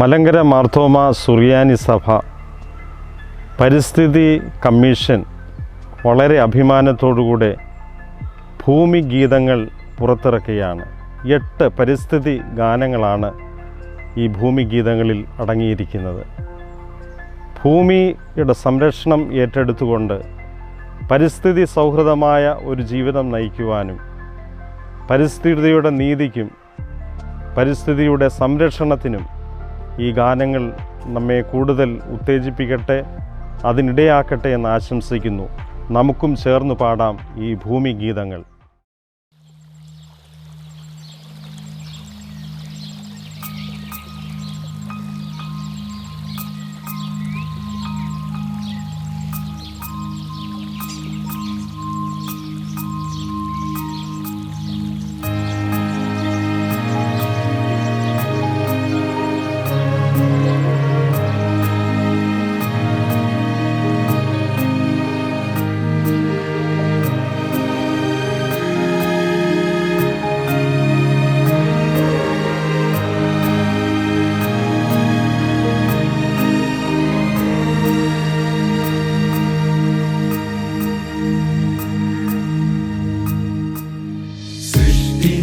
മലങ്കര മാർത്തോമ സുറിയാനി സഭ പരിസ്ഥിതി കമ്മീഷൻ വളരെ അഭിമാനത്തോടുകൂടെ ഭൂമി ഗീതങ്ങൾ പുറത്തിറക്കുകയാണ്. എട്ട് പരിസ്ഥിതി ഗാനങ്ങളാണ് ഈ ഭൂമി ഗീതങ്ങളിൽ അടങ്ങിയിരിക്കുന്നത്. ഭൂമിയുടെ സംരക്ഷണം ഏറ്റെടുത്തുകൊണ്ട് പരിസ്ഥിതി സൗഹൃദമായ ഒരു ജീവിതം നയിക്കുവാനും പരിസ്ഥിതിയുടെ നീതിക്കും പരിസ്ഥിതിയുടെ സംരക്ഷണത്തിനും ഈ ഗാനങ്ങൾ നമ്മെ കൂടുതൽ ഉത്തേജിപ്പിക്കട്ടെ അതിനിടയാക്കട്ടെ എന്ന് ആശംസിക്കുന്നു. നമുക്കും ചേർന്ന് പാടാം ഈ ഭൂമി ഗീതങ്ങൾ.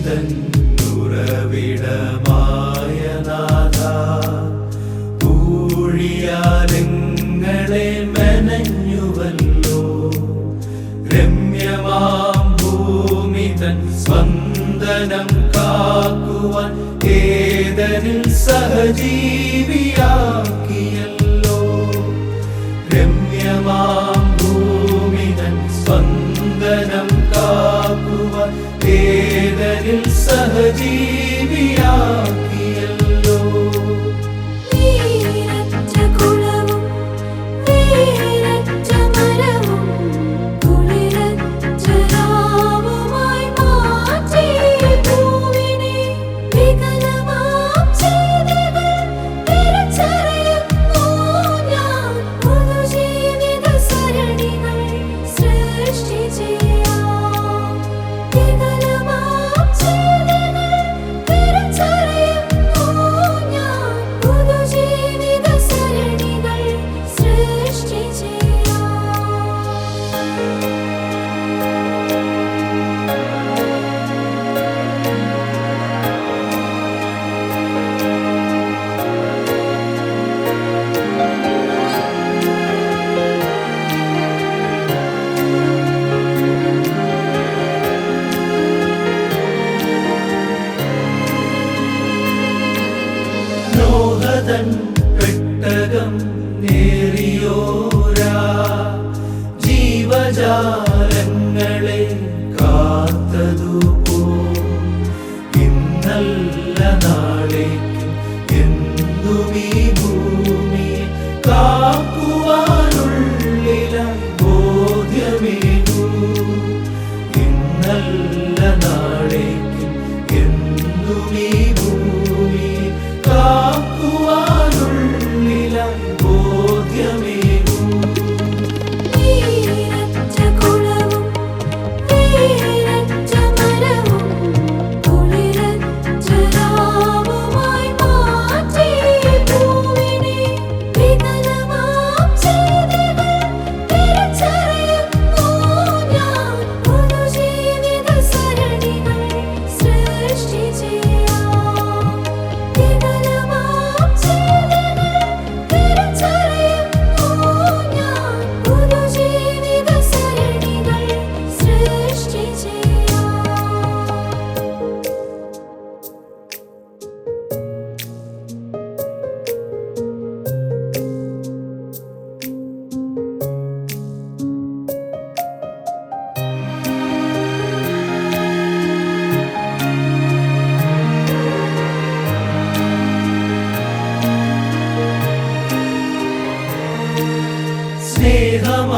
സൃഷ്ടിതന്നുറവിടമായ നാഥ പൂഴിയാലെങ്ങളെ മെനഞ്ഞുവല്ലോ. രമ്യമാം ഭൂമി തൻ സ്പന്ദനം കാക്കുവാൻ ഏതനിൽ സഹജീവിയാക്കിയല്ലോ നോഹതൻ പെട്ടകം നേറിയോരാ. ജീവജാലങ്ങളെ കാത്തതുപോ. ഇന്നല്ല നാളേക്കും എന്നും ഈ ഭൂമിയെ കാക്കുവാനുള്ളിലായി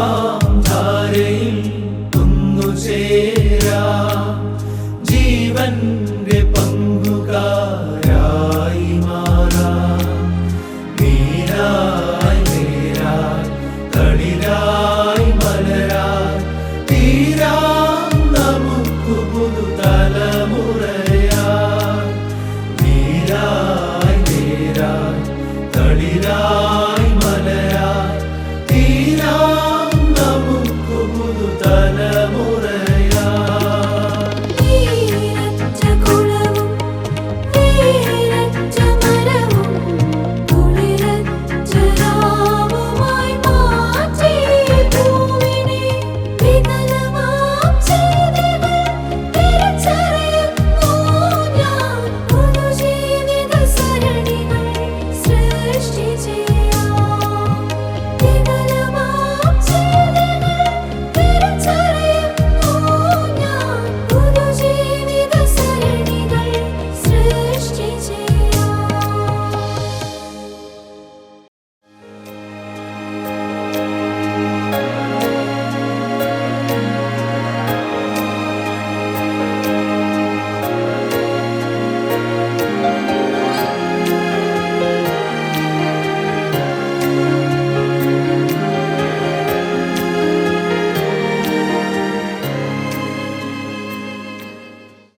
Oh.